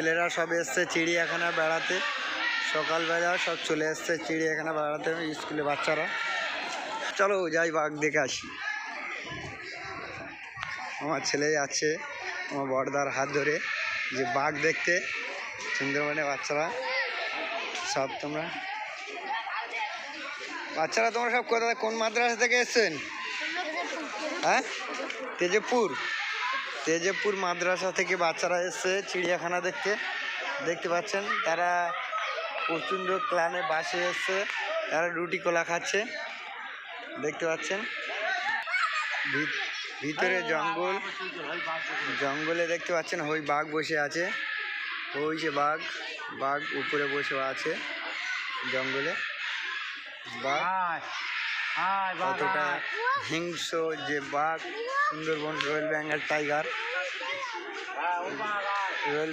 ছেলেরা সব এসছে চিড়িয়াখানা বেড়াতে। সকালবেলা সব চলে এসছে চিড়িয়াখানা বেড়াতে স্কুলে বাচ্চারা। চলো যাই বাঘ দেখে আসি। আমার ছেলে যাচ্ছে আমার বড়দার হাত ধরে। যে বাঘ দেখতে সুন্দরবনে বাচ্চারা। সব তোমরা। বাচ্চারা তোমরা সব কোথা কোন মাদ্রাসা থেকে এসছেন? হ্যাঁ? তেজপুর। তেজপুর মাদ্রাসা থেকে বাচ্চারা এসছে চিড়িয়াখানা দেখতে। দেখতে পাচ্ছেন তারা প্রচণ্ড ক্লানে বাসে এসছে তারা রুটি কলা খাচ্ছে। দেখতে পাচ্ছেন ভিতরে জঙ্গল জঙ্গলে দেখতে পাচ্ছেন ওই বাঘ বসে আছে। ওই যে বাঘ বাঘ উপরে বসে আছে জঙ্গলে। বাঘ কতটা হিংস্র যে বাঘ। Sundarban royal Bengal tiger. Royal